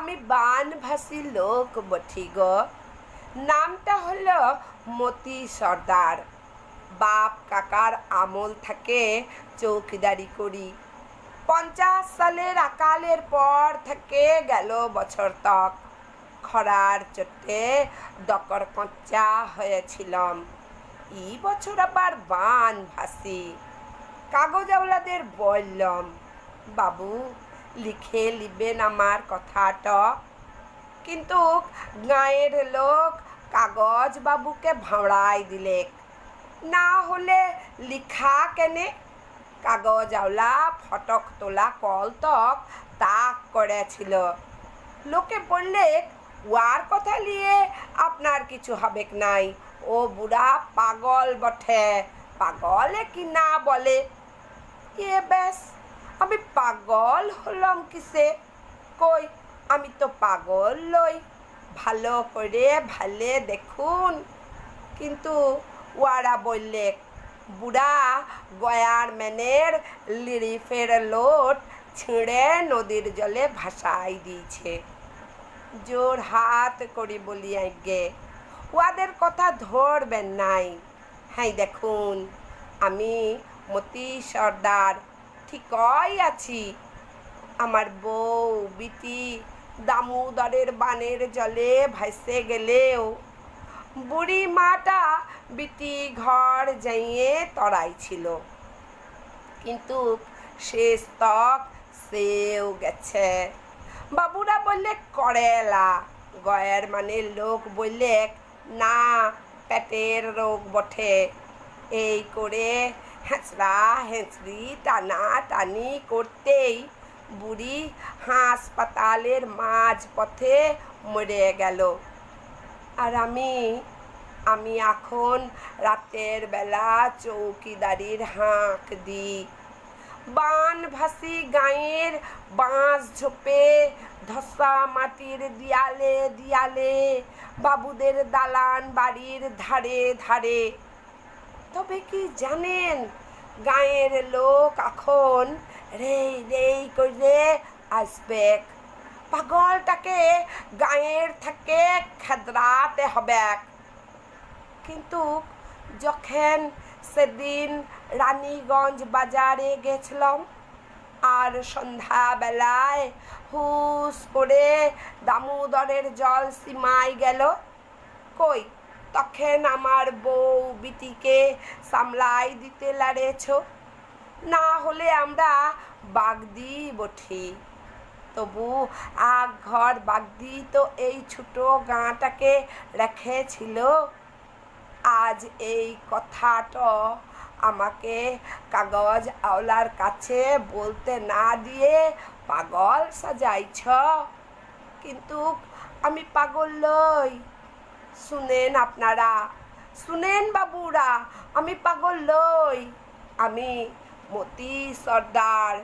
আমি বানভাসী লোক বঠি গো। নামটা হলো মতি সর্দার। বাপ কাকার আমল থাকে চৌকিদারি করি। পঞ্চাশ সালের আকালের পর থেকে গেল বছর তক। খরার চোটে দকর কঞ্চা হয়েছিলাম। এই বছর আবার বান ভাসি। কাগজওয়ালাদের বললাম, বাবু লিখে লিবেন আমার কথাটা। কিন্তু গাঁয়ের লোক কাগজ বাবুকে ভাঁড়াই দিলে। না হলে লিখা কেনে? কাগজ আওলা ফটক তোলা কল তক করেছিল। লোকে বললে ওয়ার কথা নিয়ে আপনার কিছু হবে নাই? ও বুড়া পাগল বটে। পাগলে কি না বলে? এ ব্যাস। আমি পাগল হলাম কিসে? কই, আমি তো পাগল লই ভালো করে ভালে দেখুন। কিন্তু ওয়ারা বললে, বুড়া গয়ার ম্যানের লিরিফের লোট ছিঁড়ে নদীর জলে ভাসাই দিয়েছে। জোর হাত করি বলি আগে ওয়াদের কথা ধরবেন নাই। হ্যাঁ দেখুন, আমি মতি সর্দার ঠিকই আছি। আমার বউ বিটি দামোদরের বানের জলে ভাসে গেলেও। বুড়ি মাটা বিটি ঘর যাইয়ে তরাই ছিল। কিন্তু শেষ তক সেও গেছে। বাবুরা বললে, করেলা। গয়ের মানে লোক বললে, না, পেটের রোগ বটে। এই করে হেঁচড়া হেঁচড়ি টানা টানি করতেই বুড়ি হাসপাতালের মাঝ পথে মরে গেল। আর আমি আমি এখন রাতের বেলা চৌকিদারির হাঁক দিই। বানভাসি গাঁয়ের বাঁশ ঝোপে, ধসা মাটির দিয়ালে দিয়ালে, বাবুদের দালান বাড়ির ধারে ধারে। তবে কি জানেন, গাঁয়ের লোক এখন রেই রেই করে আসবে। পাগলটাকে গাঁয়ের থেকে খেদরাতে হবে। কিন্তু যখন সেদিন রানীগঞ্জ বাজারে গেছিলাম, আর সন্ধ্যাবেলায় হুস করে দামোদরের জল সীমায় গেল, কই তখন আমার বউ বিটিকে সামলাই দিতে লাড়েছ। না হলে আমরা বাগদি বঠি তবু আগ ঘর বাগদি তো এই ছোট গাঁটাকে রেখেছিল। আজ এই কথাটা আমাকে কাগজ আওলার কাছে বলতে না দিয়ে পাগল সাজাইছ। কিন্তু আমি পাগল লই শুনেন আপনারা, শুনেন বাবুরা, আমি পাগল লই আমি মতি সর্দার,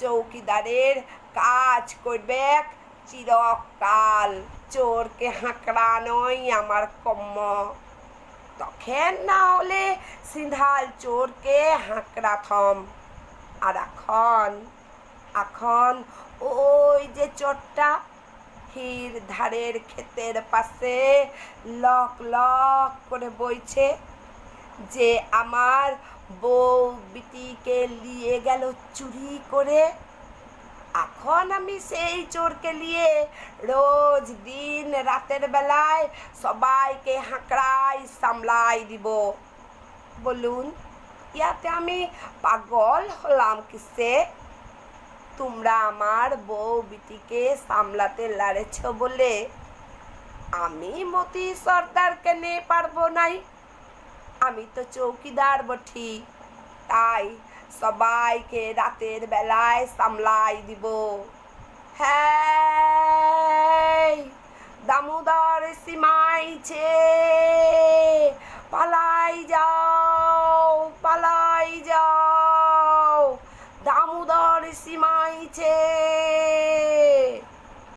চৌকিদারের কাজ করবে চিরকাল। চোরকে হাঁকড়ানোই আমার কম্ম। তখন না হলে সিন্ধাল চোরকে হাঁকড়া থম। আর এখন এখন ওই যে চোরটা হির ধারের ক্ষেতের পাশে লক লক করে বইছে যে আমার বউ বিটিকে নিয়ে গেল চুরি করে। এখন আমি সেই চোরকে নিয়ে রোজ দিন রাতের বেলায় সবাইকে হাঁকড়াই সামলাই দিব। বলুন, ইয়াতে আমি পাগল হলাম কিসে? তোমরা আমার বউ বিটিকে সামলাতে লাড়েছ বলে আমি মতি সর্দারকে নিয়ে পারব নাই। আমি তো চৌকিদার বঠি তাই সবাইকে রাতের বেলায় সামলাই দিব। হ্যাঁ দামোদর সীমাইছে পালাই যা